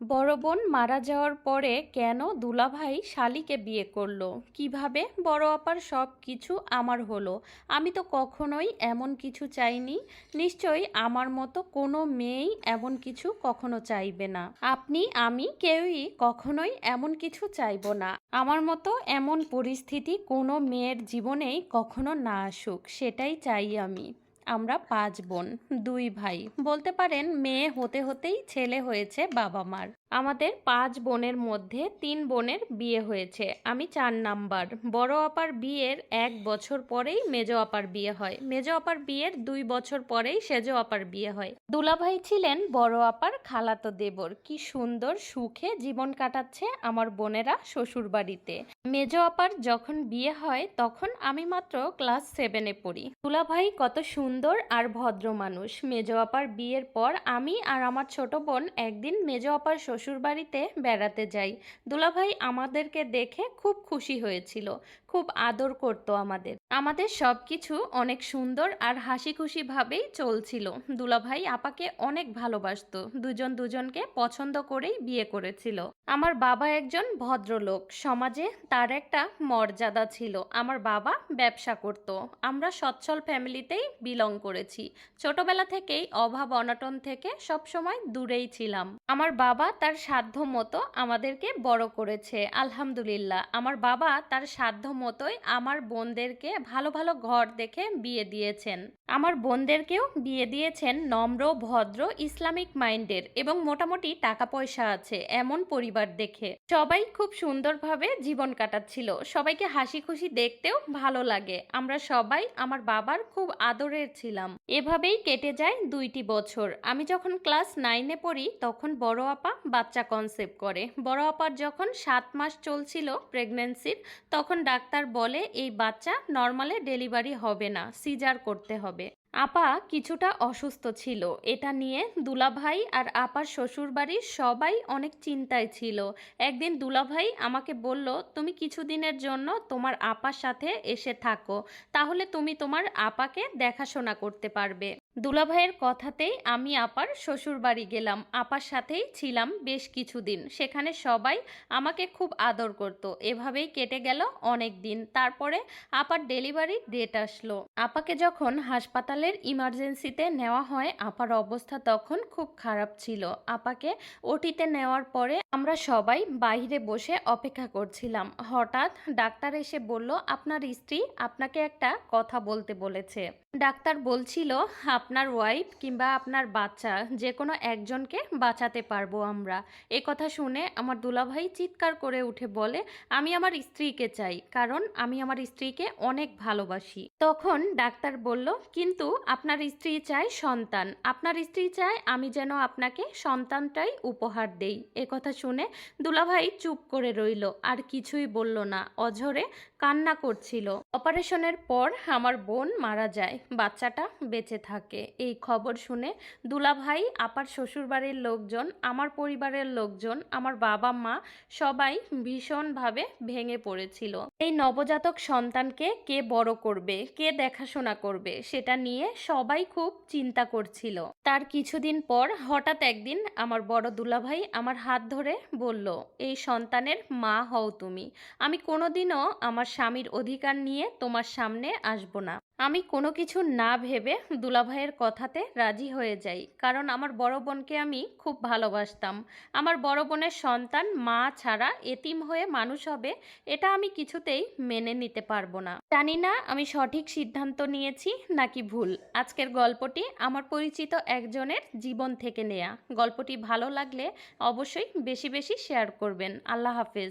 বড় বোন মারা যাওয়ার পরে কেন দুলাভাই শালিকে বিয়ে করল? কীভাবে? বড় আপার সব কিছু আমার হলো। আমি তো কখনোই এমন কিছু চাইনি। নিশ্চয়ই আমার মতো কোনো মেয়েই এমন কিছু কখনো চাইবে না। আপনি, আমি কেউই কখনোই এমন কিছু চাইব না। আমার মতো এমন পরিস্থিতি কোনো মেয়ের জীবনেই কখনো না আসুক, সেটাই চাই আমি। আমরা পাঁচ বোন, দুই ভাই। বলতে পারেন মেয়ে হতে হতেই ছেলে হয়েছে বাবা মার। আমাদের পাঁচ বোনের মধ্যে তিন বোনের বিয়ে হয়েছে। আমি চার নাম্বার। বড় আপার বিয়ের এক বছর পরেই মেজ আপার বিয়ে হয়। মেজ আপার বিয়ের দুই বছর পরেই সেজ আপার বিয়ে হয়। দুলাভাই ছিলেন বড় আপার খালাতো দেবর। কি সুন্দর সুখে জীবন কাটাচ্ছে আমার বোনেরা শ্বশুর বাড়িতে মেজ আপার যখন বিয়ে হয়, তখন আমি মাত্র ক্লাস সেভেনে পড়ি। দুলাভাই কত সুন্দর আর ভদ্র মানুষ। মেজ আপার বিয়ের পর আমি আর আমার ছোট বোন একদিন মেজ আপার শ্বশুর বাড়িতে বেড়াতে যাই দুলাভাই আমাদেরকে দেখে খুব খুশি হয়েছিল, খুব আদর করতো আমাদের। আমাদের সব কিছু অনেক সুন্দর আর হাসি খুশি ভাবেই চলছিল। দুলাভাই আপাকে অনেক ভালোবাসতো, দুজন দুজনকে পছন্দ করেই বিয়ে করেছিল। আমার বাবা একজন ভদ্রলোক, সমাজে তার একটা মর্যাদা ছিল। আমার বাবা ব্যবসা করত। আমরা সচ্ছল ফ্যামিলিতেই বিলং করেছি। ছোটবেলা থেকেই অভাব অনটন থেকে সবসময় দূরেই ছিলাম। আমার বাবা তার সাধ্য মতো আমাদেরকে বড় করেছে, আলহামদুলিল্লাহ। আমার বাবা তার সাধ্য মতোই আমার বোনদেরকে ভালো ভালো ঘর দেখে বিয়ে দিয়েছেন। আমার বোনদেরকেও বিয়ে দিয়েছেন নম্র, ভদ্র, ইসলামিক মাইন্ডের এবং মোটামুটি টাকা পয়সা আছে এমন পরিবার দেখে। সবাই খুব সুন্দরভাবে জীবন কাটাচ্ছিল। সবাইকে হাসি খুশি দেখতেও ভালো লাগে। আমরা সবাই আমার বাবার খুব আদরের ছিলাম। এভাবেই কেটে যায় দুইটি বছর। আমি যখন ক্লাস নাইনে পড়ি, তখন বড় আপা বাচ্চা কনসেপ্ট করে। বড় আপার যখন সাত মাস চলছিল প্রেগনেন্সির তখন ডাক্তার বলে, এই বাচ্চা নর্মালে ডেলিভারি হবে না সিজার করতে হবে। আপা কিছুটা অসুস্থ ছিল। এটা নিয়ে দুলাভাই আর আপার শ্বশুরবাড়ির সবাই অনেক চিন্তায় ছিল। একদিন দুলাভাই আমাকে বলল, তুমি কিছুদিনের জন্য তোমার আপার সাথে এসে থাকো। তাহলে তুমি তোমার আপাকে দেখাশোনা করতে পারবে। দুলাভাইয়ের কথাতেই আমি আপার শ্বশুর বাড়ি গেলাম। আপার সাথেই ছিলাম বেশ কিছুদিন। সেখানে সবাই আমাকে খুব আদর করত। এভাবেই কেটে গেল অনেক দিন। তারপরে আপার ডেলিভারির ডেট আসলো। আপাকে যখন হাসপাতালের ইমার্জেন্সিতে নেওয়া হয়, আপার অবস্থা তখন খুব খারাপ ছিল। আপাকে ওটিতে নেওয়ার পরে আমরা সবাই বাইরে বসে অপেক্ষা করছিলাম। হঠাৎ ডাক্তার এসে বলল, আপনার স্ত্রী আপনাকে একটা কথা বলতে বলেছে। ডাক্তার বলছিল আপনার ওয়াইফ কিংবা আপনার বাচ্চা যে কোনো একজনকে বাঁচাতে পারব আমরা। এ কথা শুনে আমার দুলাভাই চিৎকার করে উঠে বলে, আমি আমার স্ত্রীকে চাই, কারণ আমি আমার স্ত্রীকে অনেক ভালোবাসি। তখন ডাক্তার বলল, কিন্তু আপনার স্ত্রী চায় সন্তান। আপনার স্ত্রী চায় আমি যেন আপনাকে সন্তানটাই উপহার দেই। এ কথা শুনে দুলাভাই চুপ করে রইল, আর কিছুই বলল না। অঝরে কান্না করছিল। অপারেশনের পর আমার বোন মারা যায়, বাচ্চাটা বেঁচে থাকে এই খবর শুনে দুলাভাই, আপার শ্বশুরবাড়ির লোকজন, আমার পরিবারের লোকজন, আমার বাবা মা সবাই ভীষণভাবে ভেঙে পড়েছিল। এই নবজাতক সন্তানকে কে বড় করবে, কে দেখাশোনা করবে, সেটা নিয়ে সবাই খুব চিন্তা করছিল। তার কিছুদিন পর হঠাৎ একদিন আমার বড় দুলাভাই আমার হাত ধরে বলল, এই সন্তানের মা হও তুমি। আমি কোনোদিনও আমার স্বামীর অধিকার নিয়ে তোমার সামনে আসব না। আমি কোনো কিছু না ভেবে দুলাভাইয়ের কথাতে রাজি হয়ে যাই, কারণ আমার বড় বোনকে আমি খুব ভালোবাসতাম। আমার বড় বোনের সন্তান মা ছাড়া এতিম হয়ে মানুষ হবে, এটা আমি কিছুতেই মেনে নিতে পারব না। জানি না আমি সঠিক সিদ্ধান্ত নিয়েছি নাকি ভুল। আজকের গল্পটি আমার পরিচিত একজনের জীবন থেকে নেয়া। গল্পটি ভালো লাগলে অবশ্যই বেশি বেশি শেয়ার করবেন। আল্লাহ হাফেজ।